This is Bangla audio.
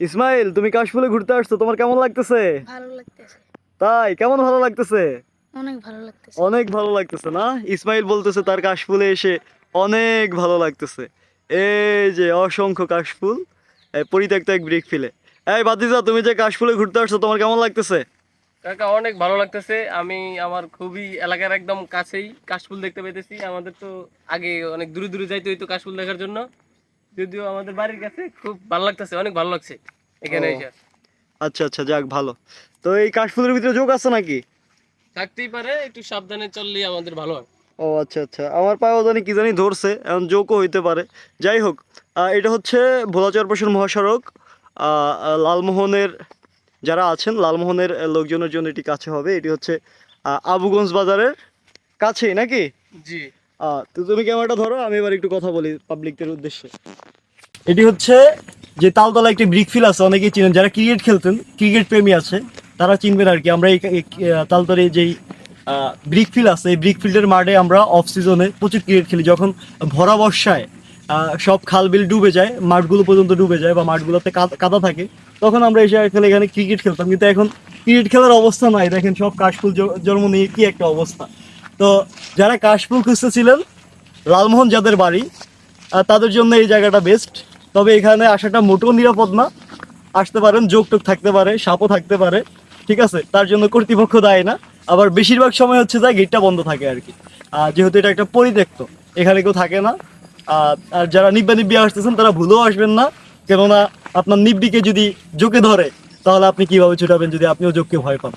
ইসমাইল তুমি কাশফুলে ঘুরতে আসছো তোমার কেমন লাগতেছে? ভালো লাগতেছে। তাই কেমন ভালো লাগতেছে? অনেক ভালো লাগতেছে। অনেক ভালো লাগতেছে না? ইসমাইল বলতেছে তার কাশফুলে এসে অনেক ভালো লাগতেছে। এই যে অসংখ্য কাশফুল পরিত্যক্ত এক ব্রিক ফিলে। এই বাদিজা তুমি যে কাশফুলে ঘুরতে আসছো তোমার কেমন লাগতেছে? কাকা অনেক ভালো লাগতেছে। আমি আমার খুবই এলাকার একদম কাছেই কাশফুল দেখতে পেতেছি আমাদের তো আগে অনেক দূরে দূরে যাইতে হইতো কাশফুল দেখার জন্য। যদিও আমাদের বাড়ির কাছে খুব ভালো লাগতেছে অনেক ভালো লাগছে এখানে এসে। আচ্ছা আচ্ছা যাক ভালো। তো এই কাশফুলের ভিতরে যোগ আছে নাকি? থাকতেই পারে একটু সাবধানে চললেই আমাদের ভালো হয়। ও আচ্ছা আচ্ছা। আমার পায়েও জানি কি জানি ধরছে এখন জোকও হইতে পারে। যাই হোক এটা হচ্ছে ভোলা চরপাশের মহাসড়ক। লালমোহনের যারা আছেন লালমোহনের লোকজনের জন্য এটি কাছে হবে। এটি হচ্ছে আবুগঞ্জ বাজারের কাছেই নাকি? জি। তো তুমি ক্যামেরাটা ধরো, আমি এবার একটু কথা বলি পাবলিকদের উদ্দেশ্যে। এটি হচ্ছে যে তালতলা একটি ব্রিক ফিল আছে, অনেকেই চিনেন। যারা ক্রিকেট খেলতেন ক্রিকেট প্রেমী আছে, তারা চিনবেন আর কি। আমরা এই তালতলায় যেই ব্রিক ফিল আছে, এই ব্রিক ফিল্ডের মাঠে আমরা অফ সিজনে প্রচুর ক্রিকেট খেলি। যখন ভরা বর্ষায় সব খাল বিল ডুবে যায়, মাঠগুলো পর্যন্ত ডুবে যায় বা মাঠগুলোতে কাদা থাকে, তখন আমরা এসে খেলে এখানে ক্রিকেট খেলতাম। কিন্তু এখন ক্রিকেট খেলার অবস্থা নাই। দেখেন সব কাশফুল জন্ম নিয়ে কি একটা অবস্থা। তো যারা কাশফুল খুঁজতেছিলেন, লালমোহন যাদের বাড়ি তাদের জন্য এই জায়গাটা বেস্ট তবে এখানে আসাটা মোটেও নিরাপদ না। আসতে পারেন, যোগ টোক থাকতে পারে, সাপও থাকতে পারে, ঠিক আছে? তার জন্য কর্তৃপক্ষ দায় না। আবার বেশিরভাগ সময় হচ্ছে যা গেটটা বন্ধ থাকে আর কি। যেহেতু এটা একটা পরিত্যক্ত, এখানে কেউ থাকে না। আর যারা নিব্বা নিব্বি আসতেছেন, তারা ভুলেও আসবেন না। কেননা আপনার নিব্বিকে যদি জোকে ধরে, তাহলে আপনি কীভাবে ছুটাবেন যদি আপনিও যোগকে ভয় পান?